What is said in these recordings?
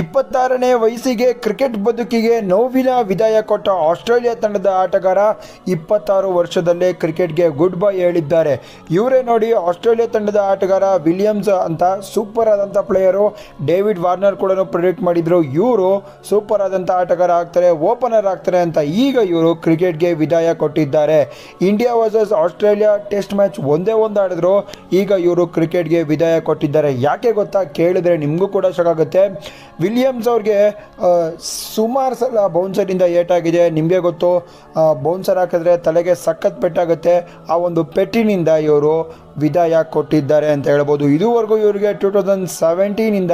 ಇಪ್ಪತ್ತಾರನೇ ವಯಸ್ಸಿಗೆ ಕ್ರಿಕೆಟ್ ಬದುಕಿಗೆ ನೋವಿನ ವಿದಾಯ ಕೊಟ್ಟ ಆಸ್ಟ್ರೇಲಿಯಾ ತಂಡದ ಆಟಗಾರ ಇಪ್ಪತ್ತಾರು ವರ್ಷದಲ್ಲೇ ಕ್ರಿಕೆಟ್ಗೆ ಗುಡ್ ಬೈ ಹೇಳಿದ್ದಾರೆ. ಇವರೇ ನೋಡಿ ಆಸ್ಟ್ರೇಲಿಯಾ ತಂಡದ ಆಟಗಾರ ವಿಲಿಯಮ್ಸ್ ಅಂತ ಸೂಪರ್ ಆದಂಥ ಪ್ಲೇಯರು ಡೇವಿಡ್ ವಾರ್ನರ್ ಕೂಡ ಪ್ರಿಡಿಕ್ಟ್ ಮಾಡಿದ್ರು ಇವರು ಸೂಪರ್ ಆದಂಥ ಆಟಗಾರ ಆಗ್ತಾರೆ ಓಪನರ್ ಆಗ್ತಾರೆ ಅಂತ ಈಗ ಇವರು ಕ್ರಿಕೆಟ್ಗೆ ವಿದಾಯ ಕೊಟ್ಟಿದ್ದಾರೆ. India versus Australia test match ಒಂದೇ ಒಂದು ಆಡಿದ್ರು, ಈಗ ಇವರು ಕ್ರಿಕೆಟ್ಗೆ ವಿದಾಯ ಕೊಟ್ಟಿದ್ದಾರೆ. ಯಾಕೆ ಗೊತ್ತಾ? ಕೇಳಿದ್ರೆ ನಿಮಗೂ ಕೂಡ ಶಾಕ್ ವಿಲಿಯಮ್ಸ್ ಅವ್ರಿಗೆ ಸುಮಾರು ಸಲ ಬೌನ್ಸರಿಂದ ಏಟಾಗಿದೆ. ನಿಮಗೆ ಗೊತ್ತು ಬೌನ್ಸರ್ ಹಾಕಿದ್ರೆ ತಲೆಗೆ ಸಖತ್ ಪೆಟ್ಟಾಗುತ್ತೆ. ಆ ಒಂದು ಪೆಟ್ಟಿನಿಂದ ಇವರು ವಿದಾಯ ಕೊಟ್ಟಿದ್ದಾರೆ ಅಂತ ಹೇಳ್ಬೋದು. ಇದುವರೆಗೂ ಇವರಿಗೆ ಟೂ ತೌಸಂಡ್ ಸೆವೆಂಟೀನಿಂದ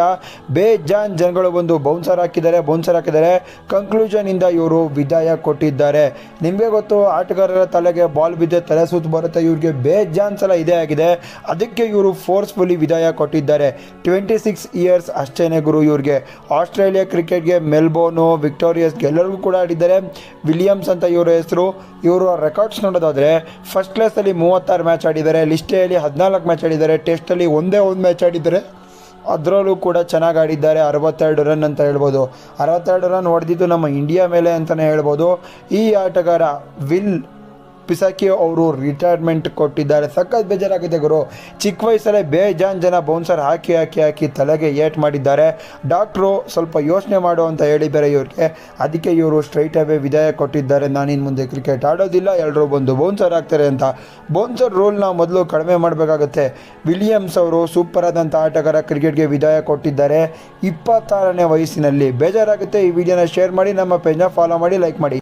ಬೇಜಾನ್ ಜನಗಳು ಬಂದು ಬೌನ್ಸರ್ ಹಾಕಿದ್ದಾರೆ ಬೌನ್ಸರ್ ಹಾಕಿದ್ದಾರೆ. ಕಂಕ್ಲೂಷನಿಂದ ಇವರು ವಿದಾಯ ಕೊಟ್ಟಿದ್ದಾರೆ. ನಿಮಗೆ ಗೊತ್ತು, ಆಟಗಾರರ ತಲೆಗೆ ಬಾಲ್ ಬಿದ್ದೆ ತಲೆ ಸುತ್ತು ಬರುತ್ತೆ. ಇವ್ರಿಗೆ ಬೇಜಾನ್ ಸಲ ಇದೇ ಆಗಿದೆ. ಅದಕ್ಕೆ ಇವರು ಫೋರ್ಸ್ಫುಲಿ ವಿದಾಯ ಕೊಟ್ಟಿದ್ದಾರೆ. ಟ್ವೆಂಟಿ ಸಿಕ್ಸ್ ಇಯರ್ಸ್ ಅಷ್ಟೇನೆ ಗುರು ಇವ್ರಿಗೆ. ಆಸ್ಟ್ರೇಲಿಯಾ ಕ್ರಿಕೆಟ್ಗೆ ಮೆಲ್ಬೋರ್ನು ವಿಕ್ಟೋರಿಯಸ್ ಎಲ್ಲರಿಗೂ ಕೂಡ ಆಡಿದ್ದಾರೆ. ವಿಲಿಯಮ್ಸ್ ಅಂತ ಇವರ ಹೆಸರು. ಇವರು ರೆಕಾರ್ಡ್ಸ್ ನೋಡೋದಾದರೆ ಫಸ್ಟ್ ಕ್ಲಾಸಲ್ಲಿ ಮೂವತ್ತಾರು ಮ್ಯಾಚ್ ಆಡಿದ್ದಾರೆ. ಲಿಸ್ಟೆಯಲ್ಲಿ ಹದಿನಾಲ್ಕು ಮ್ಯಾಚ್ ಆಡಿದ್ದಾರೆ, ಟೆಸ್ಟಲ್ಲಿ ಒಂದೇ ಒಂದು ಮ್ಯಾಚ್ ಆಡಿದ್ದಾರೆ. ಅದರಲ್ಲೂ ಕೂಡ ಚೆನ್ನಾಗಿ ಆಡಿದ್ದಾರೆ, ಅರವತ್ತೆರಡು ರನ್ ಅಂತ ಹೇಳ್ಬೋದು. ಅರವತ್ತೆರಡು ರನ್ ಹೊಡೆದಿದ್ದು ನಮ್ಮ ಇಂಡಿಯಾ ಮೇಲೆ ಅಂತಲೇ ಹೇಳ್ಬೋದು. ಈ ಆಟಗಾರ ವಿಲ್ ಪಿಸಾಕಿ ಅವರು ರಿಟೈರ್ಮೆಂಟ್ ಕೊಟ್ಟಿದ್ದಾರೆ. ಸಖತ್ ಬೇಜಾರಾಗಿದೆ ಗುರು. ಚಿಕ್ಕ ವಯಸ್ಸಲ್ಲೇ ಬೇಜಾನ್ ಜನ ಬೌನ್ಸರ್ ಹಾಕಿ ಹಾಕಿ ಹಾಕಿ ತಲೆಗೆ ಏಟ್ ಮಾಡಿದ್ದಾರೆ. ಡಾಕ್ಟ್ರು ಸ್ವಲ್ಪ ಯೋಚನೆ ಮಾಡು ಅಂತ ಹೇಳಿ ಬೇರೆ ಇವ್ರಿಗೆ. ಅದಕ್ಕೆ ಇವರು ಸ್ಟ್ರೈಟ್ ಅವೇ ವಿದಾಯ ಕೊಟ್ಟಿದ್ದಾರೆ. ನಾನಿನ್ ಮುಂದೆ ಕ್ರಿಕೆಟ್ ಆಡೋದಿಲ್ಲ ಎಲ್ಲರೂ ಬಂದು ಬೌನ್ಸರ್ ಆಗ್ತಾರೆ ಅಂತ. ಬೌನ್ಸರ್ ರೋಲ್ನ ಮೊದಲು ಕಡಿಮೆ ಮಾಡಬೇಕಾಗುತ್ತೆ. ವಿಲಿಯಮ್ಸ್ ಅವರು ಸೂಪರ್ ಆದಂಥ ಆಟಗಾರ ಕ್ರಿಕೆಟ್ಗೆ ವಿದಾಯ ಕೊಟ್ಟಿದ್ದಾರೆ. ಇಪ್ಪತ್ತಾರನೇ ವಯಸ್ಸಿನಲ್ಲಿ ಬೇಜಾರಾಗುತ್ತೆ. ಈ ವಿಡಿಯೋನ ಶೇರ್ ಮಾಡಿ, ನಮ್ಮ ಪೇಜ್ನ ಫಾಲೋ ಮಾಡಿ ಲೈಕ್ ಮಾಡಿ.